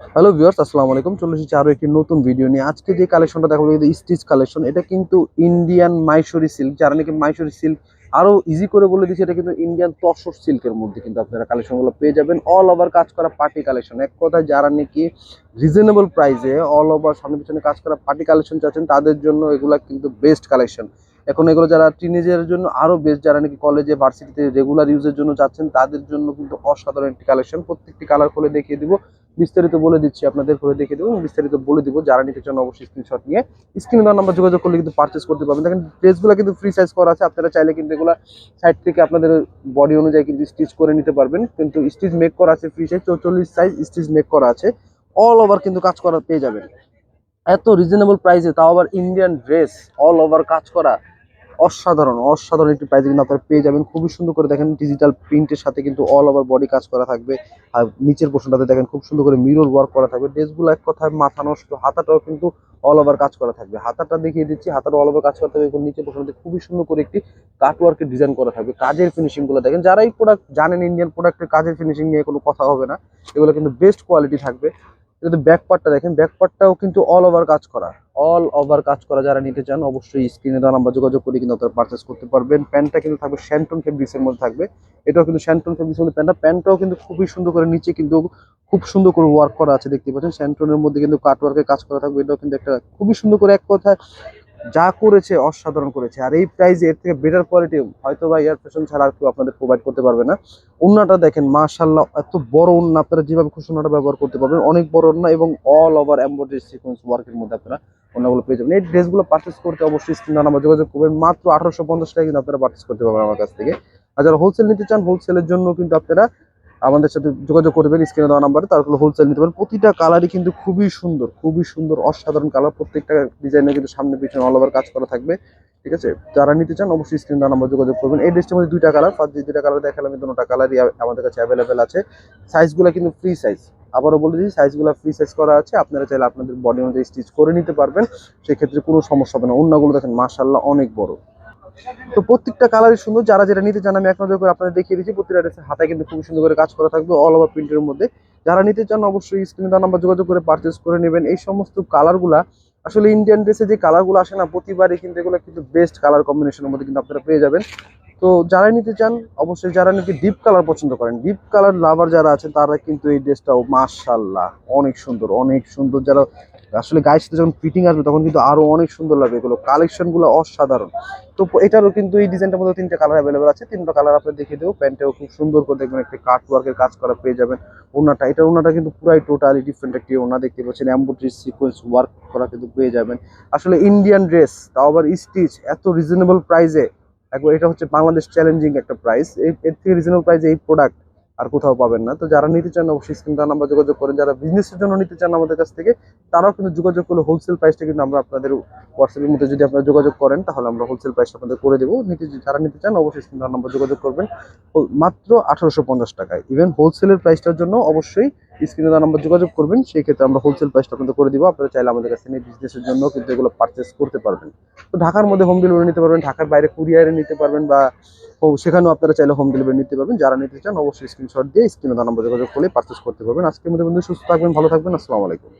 Hello viewers আসসালামু আলাইকুম। চলে এসেছি আরও একটি নতুন ভিডিও নিয়ে। আজকে যে কালেকশনটা দেখাবো স্টিচ কালেকশন এটা কিন্তু ইন্ডিয়ান মাইশরি সিল্ক যারা নাকি মাইশরি সিল্ক আরও ইজি করে বলে দিচ্ছে, এটা কিন্তু ইন্ডিয়ান তসর সিল্কের মধ্যে কিন্তু আপনারা কালেকশনগুলো পেয়ে যাবেন। অল ওভার কাজ করা পার্টি কালেকশন এক কথায় যারা নাকি রিজনেবল প্রাইসে অল ওভার সামনে পিছনে কাজ করা পার্টি কালেকশন চাচ্ছেন, তাদের জন্য এগুলা কিন্তু বেস্ট কালেকশন এখন এগুলো যারা টিনেজের জন্য আরও বেস্ট যারা নাকি কলেজে ভার্সিটিতে রেগুলার ইউজের জন্য চাচ্ছেন, তাদের জন্য কিন্তু অসাধারণ একটি কালেকশন প্রত্যেকটি কালার খুলে দেখিয়ে দিব। বিস্তারিত বলে দিচ্ছি, আপনাদের করে দেখে দেবো বিস্তারিত বলে দিব। যারা নিতে চান অবশ্যই স্ক্রিনশট নিয়ে স্ক্রিনে দেওয়ার নাম্বার যোগাযোগ করলে কিন্তু পার্চেস করতে পারবেন। দেখেন ড্রেসগুলো কিন্তু ফ্রি সাইজ করা আছে। আপনারা চাইলে কিন্তু এগুলো সাইড থেকে আপনাদের বডি অনুযায়ী কিন্তু স্টিচ করে নিতে পারবেন। কিন্তু স্টিচ মেক করা আছে ফ্রি সাইজ চৌচল্লিশ সাইজ স্টিচ মেক করা আছে। অল ওভার কিন্তু কাজ করা, পেয়ে যাবেন। এত রিজনেবল প্রাইসে তাও আবার ইন্ডিয়ান ড্রেস অল ওভার কাজ করা। অসাধারণ অসাধারণ একটি প্রাইসে কিন্তু আপনারা পেয়ে যাবেন। খুবই সুন্দর করে দেখেন ডিজিটাল প্রিন্টের সাথে কিন্তু অল ওভার বডি কাজ করা থাকবে। আর নিচের পোর্শনটাতে দেখেন খুব সুন্দর করে মিরর ওয়ার্ক করা থাকবে। ড্রেসগুলো এক কথায় মাথা নষ্ট, হাতাটাও কিন্তু অল ওভার কাজ করা থাকবে। হাতাটা দেখিয়ে দিচ্ছি, হাতাটা অল ওভার কাজ করা থাকবে এবং নিচের পোর্শনটাতে খুবই সুন্দর করে একটি কাট ওয়ার্কের ডিজাইন করা থাকবে। কাজের ফিনিশিংগুলো দেখেন, যারা এই প্রোডাক্ট জানেন ইন্ডিয়ান প্রোডাক্টের কাজের ফিনিশিং নিয়ে কোনো কথা হবে না। এগুলো কিন্তু বেস্ট কোয়ালিটি থাকবে। যদি ব্যাক পার্টটা দেখেন ব্যাক পার্টটাও কিন্তু অল ওভার কাজ করা। অল ওভার কাজ করা, যারা নিতে চান, অবশ্যই স্ক্রিনে দেওয়া নাম্বার যোগাযোগ করে কিন্তু আপনারা পারচেস করতে পারবেন। প্যান্টটা কিন্তু থাকবে শ্যান্টন ফেব্রিক্সের মধ্যে থাকবে। এটাও কিন্তু শ্যান্টন ফেব্রিক্সের মধ্যে প্যান্টটা প্যান্টটাও কিন্তু খুবই সুন্দর করে নিচে কিন্তু খুব সুন্দর করে ওয়ার্ক করা আছে, দেখতে পাচ্ছেন। শ্যান্টনের মধ্যে কিন্তু কাটওয়ার্কের কাজ করা থাকবে, এটাও কিন্তু একটা খুবই সুন্দর করে এক কথায় যা করেছে, অসাধারণ করেছে। আর এই প্রাইসে এর থেকে বেটার কোয়ালিটি হয়তো বা এয়ার ফ্যাশন ছাড়া আর কেউ আপনাদের প্রোভাইড করতে পারবে না। ওন্নাটা দেখেন মাশাল্লাহ এত বড় ওন্না আপনারা যেভাবে খুশি ওন্নাটা ব্যবহার করতে পারবেন। অনেক বড় ওন্না এবং অল ওভার এমব্রয়ডারি সিকোয়েন্স ওয়ার্কের মধ্যে আপনারা ওন্নাগুলো পেয়ে যাবেন। এই ড্রেসগুলো পারচেস করতে অবশ্যই স্ক্রিন নাম্বার যোগাযোগ করবেন। মাত্র আঠারোশো পঞ্চাশ টাকা কিন্তু আপনারা পারচেস করতে পারবেন আমার কাছ থেকে। আর যারা হোলসেল নিতে চান হোলসেলের জন্য কিন্তু আপনারা আমাদের সাথে যোগাযোগ করবেন স্ক্রিনে দেওয়া নাম্বারে তারপরে হোলসেল নিতে পারেন। প্রতিটা কালারই কিন্তু খুবই সুন্দর খুবই সুন্দর, অসাধারণ কালার প্রত্যেকটা ডিজাইনে কিন্তু সামনে পিছনে অল ওভার কাজ করা থাকবে, ঠিক আছে? যারা নিতে চান, অবশ্যই স্ক্রিন দেওয়া নাম্বার যোগাযোগ করবেন। এই ড্রেসটার মধ্যে দুইটা কালার ফার্স্ট যে দুইটা কালার দেখালাম, এই দুটোটা কালারই আমাদের কাছে অ্যাভেলেবেল আছে। সাইজগুলো কিন্তু ফ্রি সাইজ আবারও বলে দিই সাইজগুলো ফ্রি সাইজ করা আছে। আপনারা চাইলে আপনাদের বডি অনুযায়ী স্টিচ করে নিতে পারবেন। সেক্ষেত্রে কোনো সমস্যা হবে না। অন্যগুলো দেখেন মাশাল্লাহ অনেক বড়। তো প্রত্যেকটা কালারই সুন্দর। যারা যেটা নিতে চান, আমি এক নজর করে আপনাদের দেখিয়ে দিচ্ছি। প্রতিটা ড্রেসের হাতায় কিন্তু খুব সুন্দর করে কাজ করা থাকবে অল ওভার প্রিন্টের মধ্যে। যারা নিতে চান, অবশ্যই স্ক্রিনে দেওয়া নাম্বার যোগাযোগ করে পারচেস করে নেবেন। এই সমস্ত কালারগুলা আসলে ইন্ডিয়ান ড্রেসে যে কালারগুলো আসে না, প্রতিবারই কিন্তু এগুলো কিন্তু বেস্ট কালার কম্বিনেশনের মধ্যে কিন্তু আপনারা পেয়ে যাবেন। তো যারা নিতে চান, অবশ্যই যারা নাকি ডিপ কালার পছন্দ করেন ডিপ কালার লাভার যারা আছেন, তারা কিন্তু এই ড্রেসটাও মাশাল্লাহ অনেক সুন্দর অনেক সুন্দর। যারা আসলে গায়ের সাথে যখন ফিটিং আসবে, তখন কিন্তু আরও অনেক সুন্দর লাগবে এগুলো। কালেকশনগুলো অসাধারণ। তো এটারও কিন্তু এই ডিজাইনটার মধ্যে তিনটা কালার অ্যাভেলেবেল আছে। তিনটা কালার আপনার দেখে দেবো। প্যান্টেও খুব সুন্দর করে দেখবেন, একটা কাট ওয়ার্কের কাজ করা পেয়ে যাবেন। ওনাটা, এটা ওনাটা কিন্তু পুরাই টোটালি ডিফারেন্ট একটি ওনা, দেখতে পাচ্ছেন এম্বোট্রি সিকোয়েন্স ওয়ার্ক করা কিন্তু পেয়ে যাবেন। আসলে ইন্ডিয়ান ড্রেস তাও আবার স্টিচ এত রিজনেবল প্রাইসে একবার এটা হচ্ছে বাংলাদেশ চ্যালেঞ্জিং একটা প্রাইস এই, এর থেকে রিজনেবল প্রাইসে এই প্রোডাক্ট আর কোথাও পাবেন না। তো যারা নিতে চান, অবশ্যই স্ক্রিন দেওয়া নাম্বার যোগাযোগ করেন। যারা বিজনেসের জন্য নিতে চান আমাদের কাছ থেকে, তারাও কিন্তু যোগাযোগ করলে হোলসেল প্রাইসটা কিন্তু আমরা আপনাদের হোয়াটসঅ্যাপের মধ্যে যদি আপনারা যোগাযোগ করেন, তাহলে আমরা হোলসেল প্রাইস আপনাদের করে দেবো। নিতে যারা নিতে চান, অবশ্যই স্ক্রিন দেওয়া নাম্বার যোগাযোগ করবেন। মাত্র আঠারোশো পঞ্চাশ টাকায়। ইভেন হোলসেলের প্রাইসটার জন্য অবশ্যই স্ক্রিনে দেওয়া নাম্বার যোগাযোগ করবেন সেই ক্ষেত্রে আমরা হোলসেল প্রাইসটা কিন্তু করে দিব। আপনারা চাইলে আমাদের কাছে নিয়ে বিজনেসের জন্য কিন্তু এগুলো পারচেস করতে পারবেন। তো ঢাকার মধ্যে হোম ডেলিভারি নিতে পারবেন, ঢাকার বাইরে কুরিয়ারে নিতে পারবেন বা সেখানেও আপনারা চাইলে হোম ডেলিভারি নিতে পারবেন। যারা নিতে চান, অবশ্যই স্ক্রিনশট দিয়ে স্ক্রিনে দেওয়া নাম্বার যোগাযোগ করলে পারচেস করতে পারবেন। আজকের মধ্যে কিন্তু সুস্থ থাকবেন, ভালো থাকবেন, আসসালামু আলাইকুম।